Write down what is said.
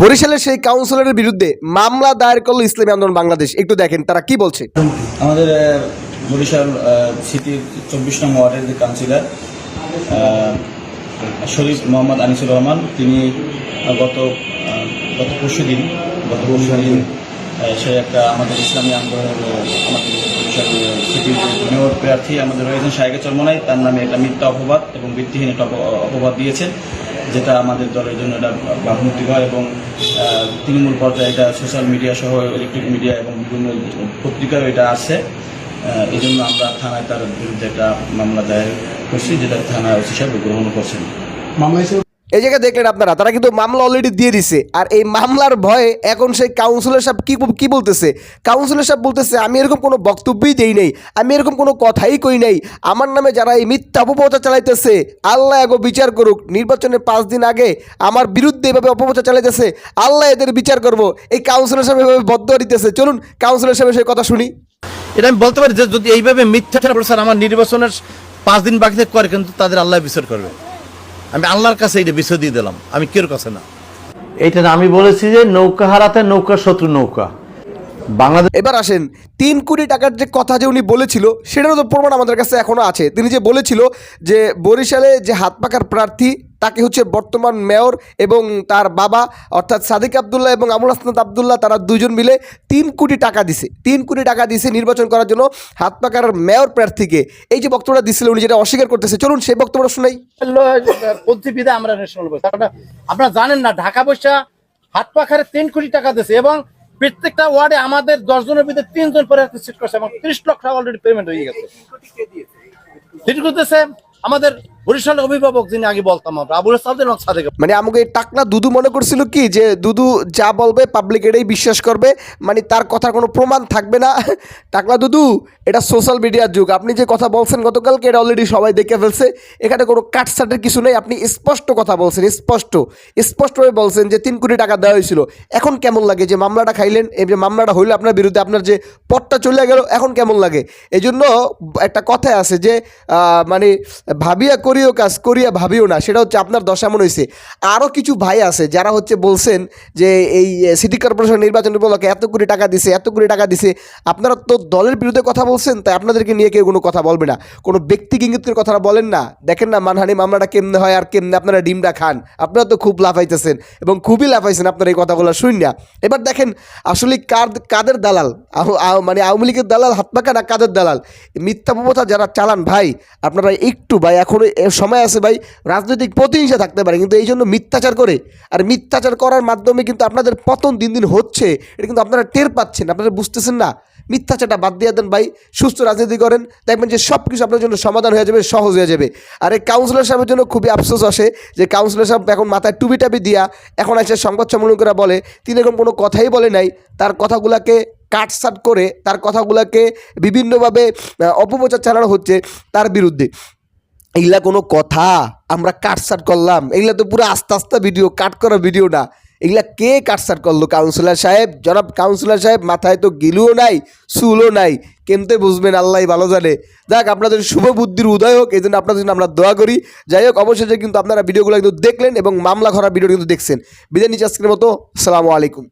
বরিশালের সেই কাউন্সিলরের বিরুদ্ধে মামলা দায়ের করল ইসলামী আন্দোলন বাংলাদেশ। একটু দেখেন, তারা কি বলছে? আমাদের বরিশাল সিটির চব্বিশ নং ওয়ার্ডের যে কাউন্সিলর শরীফ মোহাম্মদ আনিসুর রহমান, তিনি গত গত পরশু দিন, গত পরশু দিন সে একটা আমাদের ইসলামী আন্দোলনের আমাদের বরিশাল সিটির মেয়র প্রার্থী আমাদের রয়েছেন শাহেকে চরমনাই, তার নামে একটা মিথ্যা অপবাদ এবং ভিত্তিহীন একটা অপবাদ দিয়েছেন। যেটা আমাদের দলের জন্য এটা ভাবমূর্তিকর এবং তৃণমূল পর্যায়ে এটা সোশ্যাল মিডিয়া সহ ইলেকট্রিক মিডিয়া এবং বিভিন্ন পত্রিকায় এটা আছে। এই জন্য আমরা থানায় তার বিরুদ্ধে একটা মামলা দায়ের করছি, যেটা থানা ওসি সাহেব গ্রহণ করছেন। এই জায়গায় দেখলেন আপনারা, তারা কিন্তু মামলা অলরেডি দিয়ে দিছে। আর এই মামলার ভয়ে এখন সেই কাউন্সিলর সাহেব কি কি বলতেছে? কাউন্সিলর সাহেব বলতেছে, আমি এরকম কোনো বক্তব্যই দেই নাই, আমি এরকম কোনো কথাই কই নাই। আমার নামে যারা এই মিথ্যা অপপ্রচার চালাইতেছে, আল্লাহ এগো বিচার করুক। নির্বাচনের পাঁচ দিন আগে আমার বিরুদ্ধে এভাবে অপপ্রচার চালাইতেছে, আল্লাহ এদের বিচার করব। এই কাউন্সিলর সাহেব এভাবে বদ্ধ দিতেছে। চলুন কাউন্সিলর সাহেবের সেই কথা শুনি। এটা আমি বলতে পারি যে যদি এইভাবে মিথ্যা প্রচার আমার নির্বাচনের পাঁচ দিন বাকি থেকে করে কিন্তু তাদের আল্লাহ বিচার করবে। আমি আল্লাহর কাছে এটা বিষয় দিয়ে দিলাম। আমি কেউ কাছে না। এটা আমি বলেছি যে নৌকা হারাতে নৌকা শত্রু নৌকা। বাংলাদেশ এবার আসেন তিন কোটি টাকার যে কথা যে উনি বলেছিল সেটারও তো প্রমাণ আমাদের কাছে এখনও আছে। তিনি যে বলেছিল যে বরিশালে যে হাত পাকার প্রার্থী তাকে হচ্ছে বর্তমান মেয়র এবং তার বাবা, অর্থাৎ সাদিক আবদুল্লাহ এবং আমুল হাসনাত আবদুল্লাহ, তারা দুজন মিলে তিন কোটি টাকা দিছে। তিন কোটি টাকা দিছে নির্বাচন করার জন্য হাত পাকার মেয়র প্রার্থীকে। এই যে বক্তব্যটা দিছিল উনি যেটা অস্বীকার করতেছে, চলুন সেই বক্তব্যটা শোনাই। আমরা আপনারা জানেন না, ঢাকা পয়সা হাত পাখারে তিন কোটি টাকা দিছে এবং প্রত্যেকটা ওয়ার্ডে আমাদের দশ জনের ভিতরে তিনজন পরে সিট করছে এবং ত্রিশ লক্ষ টাকা অলরেডি পেমেন্ট হয়ে গেছে। আমাদের বরিশালের অভিভাবক যিনি আগে বলতাম আমরা, আবুল এবং সাদেক মানে আমাকে টাকলা দুদু মনে করছিল কি, যে দুদু যা বলবে পাবলিক এটাই বিশ্বাস করবে মানে তার কথার কোনো প্রমাণ থাকবে না। টাকলা দুদু, এটা সোশ্যাল মিডিয়ার যুগ। আপনি যে কথা বলছেন গতকালকে, এটা অলরেডি সবাই দেখে ফেলছে। এখানে কোনো কাটসাটের কিছু নেই, আপনি স্পষ্ট কথা বলছেন, স্পষ্ট। স্পষ্টভাবে বলছেন যে তিন কোটি টাকা দেওয়া হয়েছিল। এখন কেমন লাগে যে মামলাটা খাইলেন, এই যে মামলাটা হইল আপনার বিরুদ্ধে, আপনার যে পথটা চলে গেল, এখন কেমন লাগে? এই জন্য একটা কথায় আছে যে মানে ভাবিয়া করিও কাজ করিয়া ভাবিও না, সেটা হচ্ছে আপনার দশা এমন হয়েছে আরও কিছু ভাই আছে যারা হচ্ছে বলছেন যে এই সিটি কর্পোরেশন নির্বাচন উপলক্ষে এত কোটি টাকা দিছে, এত কোটি টাকা দিছে। আপনারা তো দলের বিরুদ্ধে কথা বলছেন, তাই আপনাদেরকে নিয়ে কেউ কোনো কথা বলবে না। কোনো ব্যক্তি ইঙ্গিতের কথা বলেন না। দেখেন না মানহানি মামলাটা কেমনে হয় আর কেমনে আপনারা ডিমটা খান। আপনারা তো খুব লাফাইতেছেন এবং খুবই লাফাইছেন আপনারা এই কথাগুলো শুন না এবার দেখেন, আসলে কার, কাদের দালাল? মানে আওয়ামী লীগের দালাল হাত পাকা না কাদের দালাল? মিথ্যা মমতা যারা চালান ভাই, আপনারা একটু ভাই, এখনও সময় আছে ভাই, রাজনৈতিক প্রতিহিংসা থাকতে পারে, কিন্তু এই জন্য মিথ্যাচার করে। আর মিথ্যাচার করার মাধ্যমে কিন্তু আপনাদের পতন দিন দিন হচ্ছে, এটা কিন্তু আপনারা টের পাচ্ছেন, আপনারা বুঝতেছেন না। মিথ্যাচারটা বাদ দিয়ে দেন ভাই, সুস্থ রাজনীতি করেন, দেখবেন যে সব কিছু আপনার জন্য সমাধান হয়ে যাবে, সহজ হয়ে যাবে। আর এই কাউন্সিলর সাহেবের জন্য খুবই আফসোস আসে যে কাউন্সিলর সাহেব এখন মাথায় টুপি টাপি দিয়া এখন এসে সংবাদ সম্মেলন করে বলে, তিনি এরকম কোনো কথাই বলে নাই, তার কথাগুলাকে কাটসাট করে, তার কথাগুলোকে বিভিন্নভাবে অপপ্রচার চালানো হচ্ছে তার বিরুদ্ধে। এইগুলা কোনো কথা, আমরা কাটসাট করলাম। এইগুলা তো পুরো আস্তে আস্তে ভিডিও কাট করা ভিডিও না। এগুলা কে কাটসাট করল? কাউন্সিলর সাহেব? জনাব কাউন্সিলর সাহেব, মাথায় তো গিলুও নাই, চুলও নাই। কেমতে বুঝবেন, আল্লাহ ভালো জানে। যাক, আপনাদের শুভ বুদ্ধির উদয় হোক এই জন্য আপনাদের জন্য আমরা দোয়া করি। যাই হোক, অবশেষে কিন্তু আপনারা ভিডিওগুলো কিন্তু দেখলেন এবং মামলা করার ভিডিও কিন্তু দেখছেন। বিদায় নিচ্ছে আজকের মতো। আসসালামু আলাইকুম।